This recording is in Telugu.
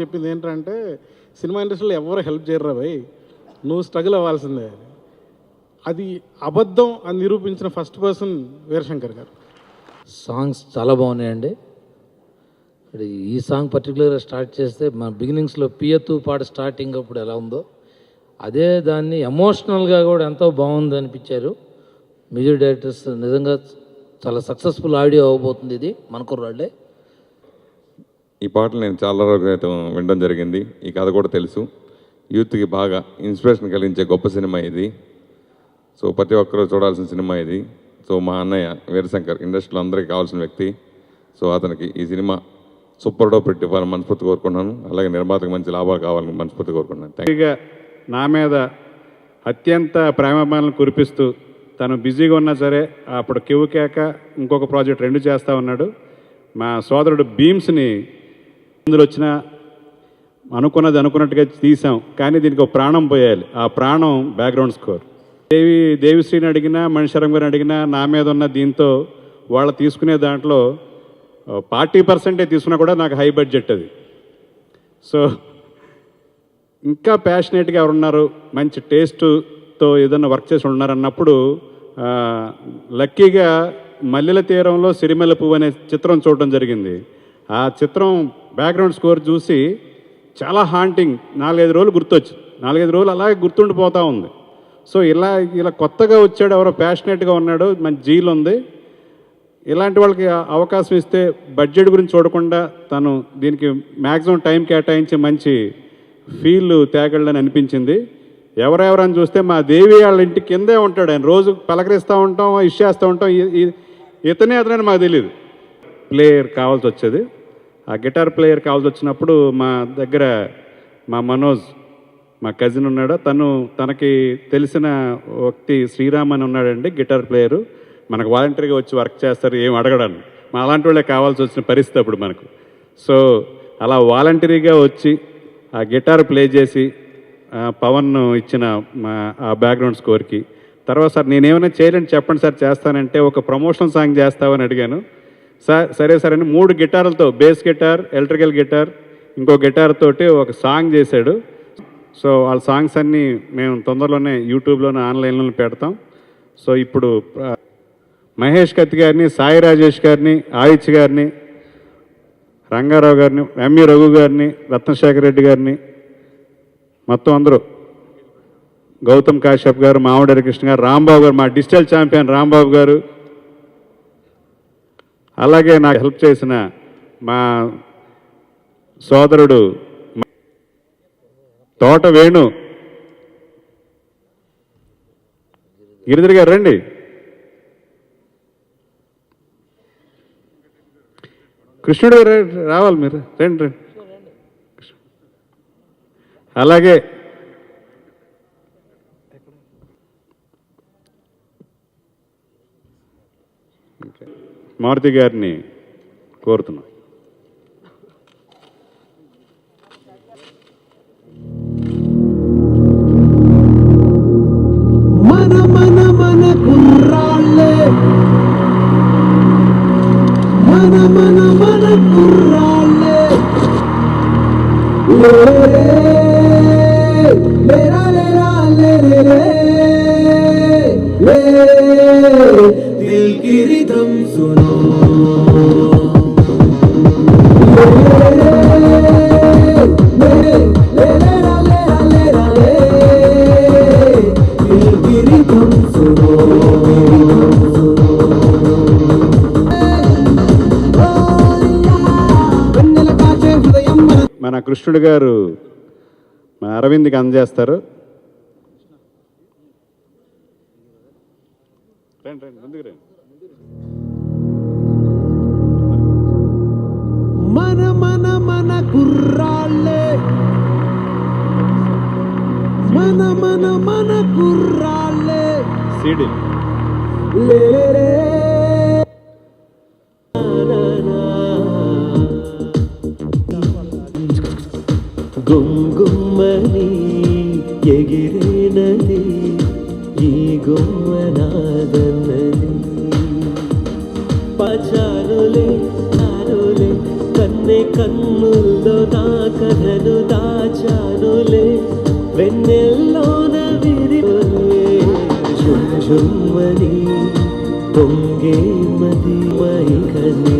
చెప్పింది ఏంటంటే సినిమా ఇండస్ట్రీలో ఎవరు హెల్ప్ చేయరు భయ్. నువ్వు స్ట్రగుల్ అవ్వాల్సిందే. అది అబద్ధం అని నిరూపించిన ఫస్ట్ పర్సన్ వీరశంకర్ గారు. సాంగ్స్ చాలా బాగున్నాయండి. ఇప్పుడు ఈ సాంగ్ పర్టికులర్గా స్టార్ట్ చేస్తే మన బిగినింగ్స్లో పియతూ పాట స్టార్టింగ్ అప్పుడు ఎలా ఉందో అదే దాన్ని ఎమోషనల్గా కూడా ఎంతో బాగుంది అనిపించారు. మ్యూజిక్ డైరెక్టర్స్ నిజంగా చాలా సక్సెస్ఫుల్ ఆడియో అవ్వబోతుంది ఇది మన కుర్రాళ్ళే. ఈ పాటలు నేను చాలా రోజుల క్రితం వినడం జరిగింది. ఈ కథ కూడా తెలుసు. యూత్కి బాగా ఇన్స్పిరేషన్ కలిగించే గొప్ప సినిమా ఇది. సో ప్రతి ఒక్కరూ చూడాల్సిన సినిమా ఇది. సో మా అన్నయ్య వీరశంకర్ ఇండస్ట్రీలో అందరికీ కావాల్సిన వ్యక్తి. సో అతనికి ఈ సినిమా సూపర్ డో పెట్టి ఇవ్వాలని మనస్ఫూర్తి కోరుకున్నాను అలాగే నిర్మాతకు మంచి లాభాలు కావాలని మనస్ఫూర్తి కోరుకున్నాను థ్యాంక్ నా మీద అత్యంత ప్రేమాభిమానాలను కురిపిస్తూ తను బిజీగా ఉన్నా సరే అప్పుడు కివు కేక ఇంకొక ప్రాజెక్ట్ రెండు చేస్తూ ఉన్నాడు. మా సోదరుడు బీమ్స్ని ఇందులో వచ్చిన అనుకున్నది అనుకున్నట్టుగా తీసాం కానీ దీనికి ఒక ప్రాణం పోయాలి. ఆ ప్రాణం బ్యాక్గ్రౌండ్ స్కోర్. దేవి దేవిశ్రీని అడిగినా మణిశరం గారిని అడిగినా నా మీద ఉన్న దీంతో వాళ్ళు తీసుకునే దాంట్లో ఫార్టీ పర్సెంటే తీసుకున్నా కూడా నాకు హై బడ్జెట్ అది. సో ఇంకా ప్యాషనేట్గా ఎవరున్నారు మంచి టేస్ట్తో ఏదైనా వర్క్ చేసి ఉన్నారన్నప్పుడు లక్కీగా మల్లెల తీరంలో సిరిమల్ల పువ్వు అనే చిత్రం చూడడం జరిగింది. ఆ చిత్రం బ్యాక్గ్రౌండ్ స్కోర్ చూసి చాలా హాంటింగ్. నాలుగైదు రోజులు గుర్తొచ్చు నాలుగైదు రోజులు అలాగే గుర్తుండిపోతూ ఉంది. సో ఇలా ఇలా కొత్తగా వచ్చాడు ఎవరో ప్యాషనెట్గా ఉన్నాడు మంచి జీల్ ఉంది. ఇలాంటి వాళ్ళకి అవకాశం ఇస్తే బడ్జెట్ గురించి చూడకుండా తను దీనికి మ్యాక్సిమం టైం కేటాయించి మంచి ఫీల్ తేగలని అనిపించింది. ఎవరెవరని చూస్తే మా దేవి వాళ్ళ ఇంటి కిందే ఉంటాడు. ఆయన రోజు పలకరిస్తూ ఉంటాం ఇచ్చేస్తూ ఉంటాం. ఇతనే అతనని మాకు తెలియదు ప్లేయర్ కావాల్సి వచ్చేది. ఆ గిటార్ ప్లేయర్ కావాల్సి వచ్చినప్పుడు మా దగ్గర మా మనోజ్ మా కజిన్ ఉన్నాడు. తను తనకి తెలిసిన వ్యక్తి శ్రీరామ్ అని ఉన్నాడండి గిటార్ ప్లేయరు. మనకు వాలంటరీగా వచ్చి వర్క్ చేస్తారు ఏం అడగడానికి మా అలాంటి వాళ్ళే కావాల్సి వచ్చిన పరిస్థితి అప్పుడు మనకు. సో అలా వాలంటరీగా వచ్చి ఆ గిటార్ ప్లే చేసి పవన్ను పవన్ ఇచ్చిన మా ఆ బ్యాక్గ్రౌండ్ స్కోర్కి. తర్వాత సార్ నేనేమైనా చేయలేని చెప్పండి సార్ చేస్తానంటే ఒక ప్రమోషన్ సాంగ్ చేస్తావని అడిగాను. సార్ సరే సరే అని మూడు గిటార్లతో బేస్ గిటార్ ఎలక్ట్రికల్ గిటార్ ఇంకో గిటార్ తోటి ఒక సాంగ్ చేశాడు. సో వాళ్ళ సాంగ్స్ అన్నీ మేము తొందరలోనే యూట్యూబ్లోనే ఆన్లైన్లో పెడతాం. సో ఇప్పుడు మహేష్ కత్తి గారిని సాయి రాజేష్ గారిని ఆదిత్య గారిని రంగారావు గారిని ఎంఈ రఘు గారిని రత్నశేఖర్ రెడ్డి గారిని మొత్తం అందరూ. గౌతమ్ కాశ్యప్ గారు మామిడి కృష్ణ గారు రాంబాబు గారు మా డిజిటల్ ఛాంపియన్ రాంబాబు గారు అలాగే నాకు హెల్ప్ చేసిన మా సోదరుడు తోట వేణు. గిరిధర్ గారు రండి. కృష్ణుడు గారు రావాలి మీరు. రండి రండి. అలాగే మారుతి గారిని కోరుతున్నాం. మన మన మన కుర్రాళ్ళే. మన మన మన కుర్రాళ్ళే. లే లేరా లేరా దిల్ की रिदम सुनो ले ले ले लेरा लेरा लेरा ले दिल की रिदम सुनो వెన్నెల కాచే హృదయం మన మన కృష్ణుడు గారు మా అరవింద్కి అందజేస్తారు రండి రండి ముందుకు రండి మన మన మన కుర్రాళ్ళే. మన మన మన కుర్రాళ్ళే. సీడీ. గుమ్గుమ్మని ఎగిరేనది ఈ గుమ్మనాదన్నది పచారులే చారులే కన్నె కన్నుల్లో నా కథను దాచారులే వెన్నెల్లోన విరివలే ఝుమ్ ఝుమ్మని పొంగే మది మైకని